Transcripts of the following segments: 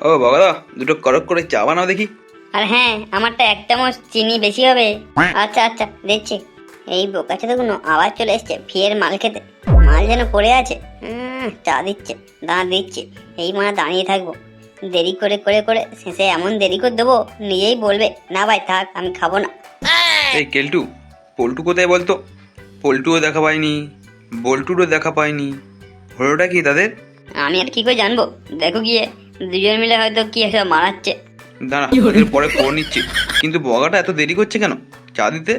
ও বাবা দুটো করক করে চা বানাও দেখি। আর হ্যাঁ আমারটা এক চামচ চিনি বেশি হবে। আচ্ছা আচ্ছা দিচ্ছি এই বোকাচ্ছে দেখুন আবার চলে এসছে ফিয়ের মাল খেতে। মাল যেন পড়ে আছে। চা দিচ্ছে দাঁড়া দিচ্ছে। এই মানে দাঁড়িয়ে থাকব। দেরি করে করে করে শেষে এমন দেরি করে দেবো নিজেই বলবে না ভাই থাক আমি খাব না। এই কেলটু পল্টু কোথায় বলতো? পল্টুও দেখা পাইনি বল্টুরও দেখা পাইনি। হলোটা কি তাদের? আমি আর কি করে জানব? দেখো গিয়ে। দুজন মিলে হয়তো কি একটা মারাচ্ছে দাঁড়া ওদের পরে খবর নিচ্ছি। কিন্তু বগাটা এত দেরি করছে কেন? চা দিতে?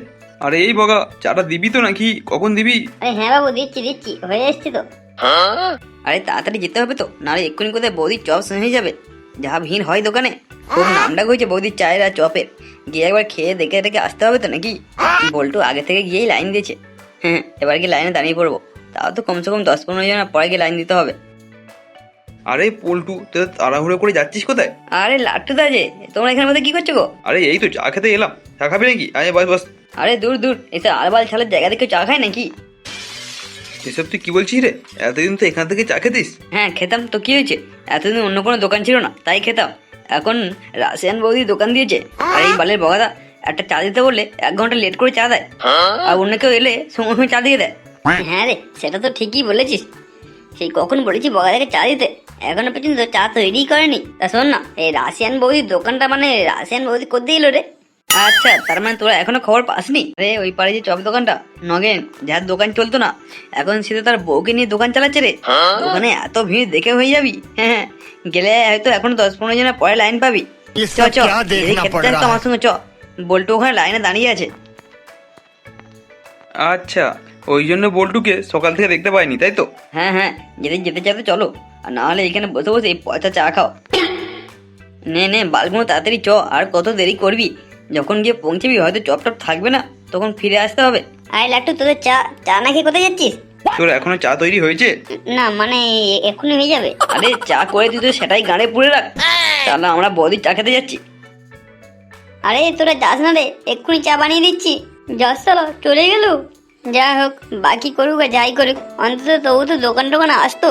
আরে এই বগা চাটা দিবি তো নাকি? কখন দিবি? আরে হ্যাঁ বাবু দিচ্ছি দিচ্ছি হয়ে এসছি তো। আরে তাড়াতাড়ি যেতে হবে তো নাহলে এক্ষুনি কোথায় বৌদির চপ হয়ে যাবে। যা ভিড় হয় দোকানে। খুব নামডাক হয়েছে বৌদির চায়ের আর চপের। গিয়ে একবার খেয়ে দেখে দেখে আসতে হবে তো নাকি? বল্টু আগে থেকে গিয়েই লাইন দিয়েছে। হ্যাঁ এবার কি লাইনে দাঁড়িয়ে পড়ব। তাও তো কমসে কম দশ পনেরো জন পরে গিয়ে লাইন দিতে হবে। আরে পল্টু তুই তো তাড়াহুড়ো করে যাচ্ছিস কোথায়? আরে লাট্টু দা যে তোমরা এখানে মধ্যে কি করছ গো? আরে এই তো চা খেতে এলাম। চা খাবি নাকি? আয় বাস বাস। আরে দূর দূর এসে আলবাল ছালের জায়গা থেকে চা খায় নাকি? এসব তুই কি বলছিস রে? এতদিন তো এখান থেকে চা খেতিস? হ্যাঁ খেতাম। তো কি হয়েছে? এতদিন অন্য কোনো দোকান ছিল না তাই খেতাম। এখন রাশিয়ান বৌদি দোকান দিয়েছে আর এই বালের বগাদা একটা চা দিতে বললে এক ঘণ্টা লেট করে চা দেয়। আর অন্য কেউ এলে সঙ্গে সঙ্গে চা দিয়ে দেয়। হ্যাঁ রে সেটা তো ঠিকই বলেছিস। সেই কখন বলেছি বগাদাকে চা দিতে? এখনও পর্যন্ত চা তৈরি করেনি। তা শোন না এই রাশিয়ান বৌদির দোকানটা মানে রাশিয়ান বৌদি করতে দিল রে আচ্ছা তার মানে তোরা এখনও খবর পাসনি? রে ওই পারে যে চপ দোকানটা নগেন যার দোকান চলতো না এখন সে তার বউকে নিয়ে দোকান চালাচ্ছে রে। হ্যাঁ? দোকানে এত ভিড় দেখে হয়ে যাবি? হ্যাঁ, হ্যাঁ গেলে হয়তো এখনও দশ পনেরো জনের পরে লাইন পাবি। আমার সঙ্গে চ। বল্টু ওখানে লাইনে দাঁড়িয়ে আছে। আচ্ছা ওই জন্য বল্টুকে সকাল থেকে দেখতে পাইনি তাই তো? হ্যাঁ হ্যাঁ যেতে যেতে যাবে চলো। আর না হলে এখানে বসে বসে পয়সা চা খাও। নে নে বালগুলো তাড়াতাড়ি চ আর কত দেরি করবি? যখন গিয়ে পৌঁছবি হয়তো চপ টপ থাকবে না তখন ফিরে আসতে হবে। আয় লাট্টু তোদের চা চা না খেয়ে কোথায় যাচ্ছিস? তোর এখনও চা তৈরি হয়েছে? না মানে এক্ষুনি হয়ে যাবে। আরে চা করে তুই তো সেটাই গাড়ে পুড়ে রাখ। তাহলে আমরা বৌদির চা খেতে যাচ্ছি। আরে তোরা যাস না রে এক্ষুনি চা বানিয়ে দিচ্ছি। যাস চলো চলে গেল। যা হোক বাকি করুক আর যাই করুক অন্তত তবু তো দোকান টোকান আসতো।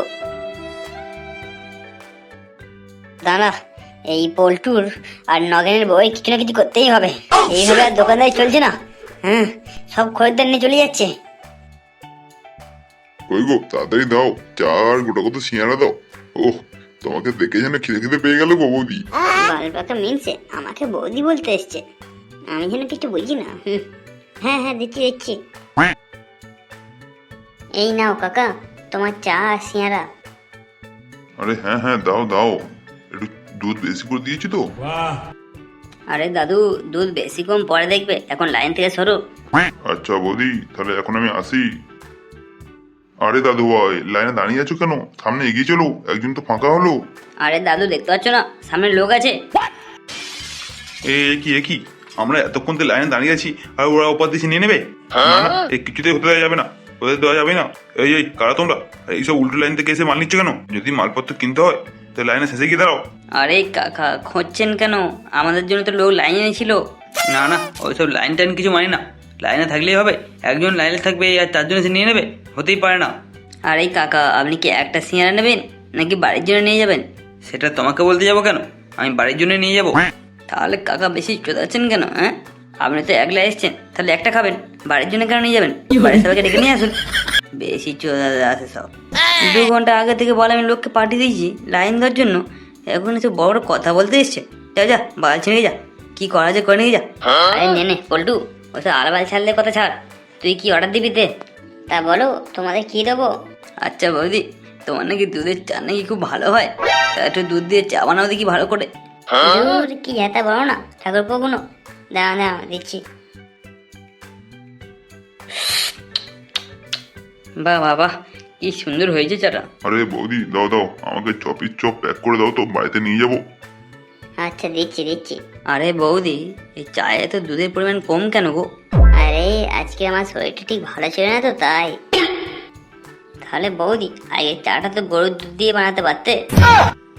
দাঁড়া এই পোল্টুর আর নগেনের বই কিছু না কিছু করতেই হবে। এইভাবে আর দোকানদারি চলছে না। হ্যাঁ সব খরিদ্দার নিয়ে চলে যাচ্ছে। কই গো তাড়াতাড়ি দাও চা আর গোটা কত সিঙ্গারা দাও। ওহ তোমাকে দেখে যেন খিদে খিদে পেয়ে গেল গো বৌদি। গল্পটা মিনছে আমাকে বৌদি বলতে এসছে। আমি যেন কিছু বুঝি না। হ্যাঁ হ্যাঁ দিচ্ছি দিচ্ছি। এই নাও কাকা তোমার চা আর সিয়ারা আরে হ্যাঁ হ্যাঁ দাও দাও। দুধ বেশি করে দিয়েছি তো। আরে দাদু দুধ বেশি কম পরে দেখবে এখন লাইন থেকে সরো। আচ্ছা বৌদি তাহলে এখন আমি আসি। আরে দাদু ভাই লাইনে দাঁড়িয়ে আছো কেন? সামনে এগিয়ে চলো একজন তো ফাঁকা হলো। আরে দাদু দেখতে পাচ্ছ না সামনে লোক আছে। এ কি এ কি? আমরা এতক্ষণ তো লাইনে দাঁড়িয়ে আছি আর ওরা ওপার দিশে নিয়ে নেবে? না না এ কিছুতেই হতে দেওয়া যাবে না ওদের দেওয়া যাবে না। এই এই কারা তোমরা? এইসব উল্টো লাইন থেকে এসে মাল নিচ্ছ কেন? যদি মালপত্র কিনতে হয়। তো লাইনে শেষে গিয়ে দাঁড়াও। আরে কাকা খুঁজছেন কেন? আমাদের জন্য তো লোক লাইনে ছিল। না না ওইসব লাইন টাইন কিছু মানি না। লাইনে থাকলেই হবে। একজন লাইনে থাকবে আর চারজন এসে নিয়ে নেবে। হতেই পারে না। আরে কাকা আপনি কি একটা সিঙ্গারা নেবেন নাকি বাড়ির জন্য নিয়ে যাবেন? সেটা তোমাকে বলতে যাব কেন? আমি বাড়ির জন্য নিয়ে যাব। তাহলে কাকা বেশি চোদাচ্ছেন কেন হ্যাঁ? আপনি তো একলা এসছেন তাহলে একটা খাবেন। বাড়ির জন্য কেন নিয়ে যাবেন? বাড়ির সবাইকে ডেকে নিয়ে আসুন। বেশি চোদা আছে সব দু ঘণ্টা আগে থেকে বলে আমি লোককে পাঠিয়ে দিয়েছি লাইন দেওয়ার জন্য। এখন এসে বড় বড় কথা বলতে এসছে। যা যা বাল ছিঁড়ে যা। কি করা যায় করে নিয়ে যা। আরে নে নে পল্টু ওসব আলাবাল ছাড়লে কথা ছাড়। তুই কি অর্ডার দিবি তে? তা বলো তোমাদের কি দেবো? আচ্ছা বৌদি তোমার নাকি দুধের চা নাকি খুব ভালো হয়। তা একটু দুধ দিয়ে চা বানাও দেখি ভালো করে। ধুর, কি যেতে বলো না ঠাকুর পগুনো দাঁড়া দাঁড়া দিচ্ছি। বাহ বাহ বাহ কি সুন্দর হয়েছে চাটা। আরে বৌদি দাও দাও আমাকে চপিস চপ প্যাক করে দাও তো বাড়িতে নিয়ে যাব। আচ্ছা দিচ্ছি দিচ্ছি। আরে বৌদি এই চায়ে তো দুধের পরিমাণ কম কেন গো? আরে আজকে আমার শরীরটা ঠিক ভালো ছিল না তো তাই। তাহলে বৌদি আগে চাটা তো গরুর দুধ দিয়ে বানাতে পারতে।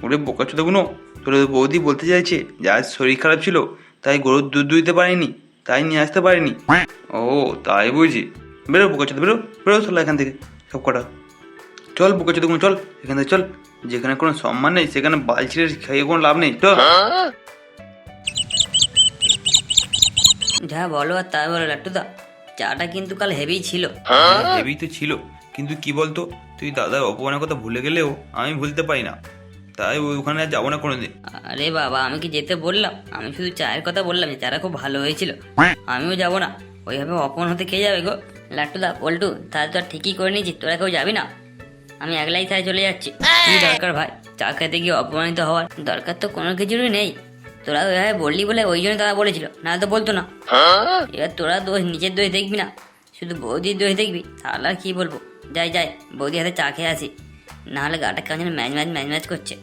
ওরে বোকা চোদাগুনো তোর বৌদি বলতে চাইছে যার শরীর খারাপ ছিল তাই গরুর দুধ দুইতে পারেনি তাই নিয়ে আসতে পারেনি। ও তাই বুঝি। বেরো বোকা চোদা বেরো বেরো চলো এখান থেকে সব কটা। চল বুকে চোদ্দ চল এখান থেকে চল। যেখানে কোনো সম্মান নেই সেখানে বাল ছিঁড়ে খেয়ে কোনো লাভ নেই চল। যা বলো আর তাই বলো লাট্টুদা চাটা কিন্তু কাল হেভি ছিল। হেভি তো ছিল কিন্তু কি বলতো তুই দাদার অপমানের কথা ভুলে গেলেও আমি ভুলতে পারি না। তাই ওই ওখানে আর যাব না কোনোদিন। আরে বাবা আমি কি যেতে বললাম? আমি শুধু চায়ের কথা বললাম যে চাটা খুব ভালো হয়েছিল। আমিও যাব না। ওইভাবে অপমান হতে কে যাবে গো? লাট্টুদা পল্টু তাহলে তো আর ঠিকই করে নিয়েছি তোরা কেউ যাবি না? আমি একলাই তাই চলে যাচ্ছি। কি দরকার ভাই? চা খেতে গিয়ে অপমানিত হওয়ার। দরকার তো কোনো কিছুরই নেই। তোরা ওইভাবে বললি বলে ওই জন্য তারা বলেছিল। না তো বলতো না। এবার তোরা দোষ নিজের দোষ দেখবি না। শুধু বৌদির দোষ দেখবি। তাহলে আর কি বলব? যাই যাই বৌদি হাতে চা খেয়ে আসি। নাহলে গাটা কেমন ম্যাচ ম্যাচ ম্যাচ ম্যাচ করছে।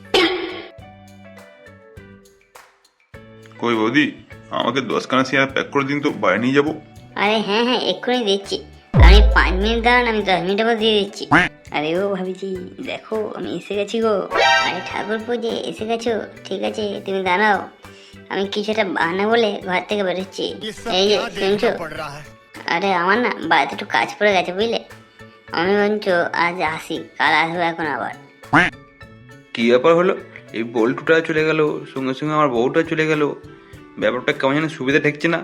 কই বৌদি? আমাকে দশখানা শেয়ার প্যাক করে দিন তো বাড়ি নিয়ে যাব। আরে হ্যাঁ হ্যাঁ এক্ষুনি দিচ্ছি। আপনি পাঁচ মিনিট দাঁড়ান আমি দশ মিনিটের পর দিয়ে দিচ্ছি। আরে ও ভাবিজি দেখো আমি এসে গেছি গো। আরে ঠাকুর পুজো এসে গেছো? ঠিক আছে তুমি দাঁড়াও। আমি কিছু একটা বাহানা বলে ঘর থেকে বেরোচ্ছি। এই যে শুনছো? আরে আমার না বাড়িতে একটু কাজ পড়ে গেছে বুঝলে? আমি বলছো আজ আসি কাল আসব এখন আবার। কি ব্যাপার হলো? এই বল্টুটা চলে গেল সঙ্গে সঙ্গে আমার বউটা চলে গেল। ব্যাপারটা কেমন যেন সুবিধা ঠেকছে না।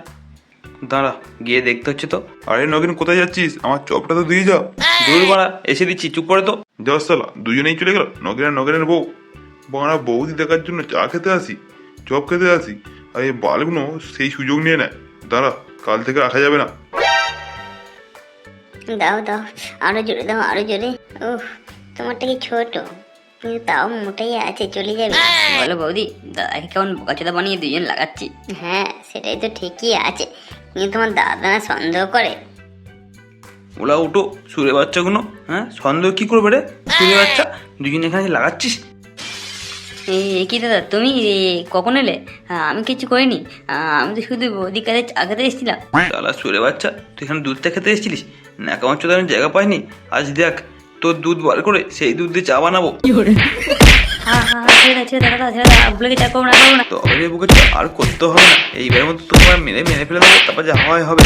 দাঁড়া গিয়ে দেখতে হচ্ছে তো। আরে নগেন কোথায় যাচ্ছিস? আমার চপটা তো দিয়ে যাও। দূর বাড়া এসে দিচ্ছি চুপ করে তো। যাস সালা দুজনেই চলে গেল নগেন আর নগেনের বউ। বাংলা বৌদি দেখার জন্য চা খেতে আসি চপ খেতে আসি আর এই বালগুলো সেই সুযোগ নিয়ে নেয়। দাঁড়া কাল থেকে রাখা যাবে না। দাও দাও আরও জোরে দাও আরও জোরে। উফ তোমারটা কি ছোট? কিন্তু তাও মোটাই আছে চলে যাবে। বলো বৌদি দাদাকে কেমন বোকাচোদা বানিয়ে দুজন লাগাচ্ছি? হ্যাঁ সেটাই তো ঠিকই আছে। কিন্তু তোমার দাদা সন্দেহ করে। ওলা উঠো সুরে বাচ্চাগুলো হ্যাঁ? সন্দেহ কি করবে রে? সুরে বাচ্চা দুজন এখানে লাগাচ্ছিস? কি দাদা তুমি কখন এলে? আমি কিছু করিনি। আমি তো শুধু কাছে চা খেতে এসেছিলাম। তালা সুরে বাচ্চা তুই এখানে দুধটা খেতে এসেছিলিস? ন্যাকামার চোদ্দ আমি জায়গা পাইনি। আজ দেখ তোর দুধ বার করে সেই দুধ দিয়ে চা বানাবো। তবে বুকে আর করতে হবে না। এইবার মতো তোমার মেরে মেরে ফেলে দেবো তারপর যা হয় হবে।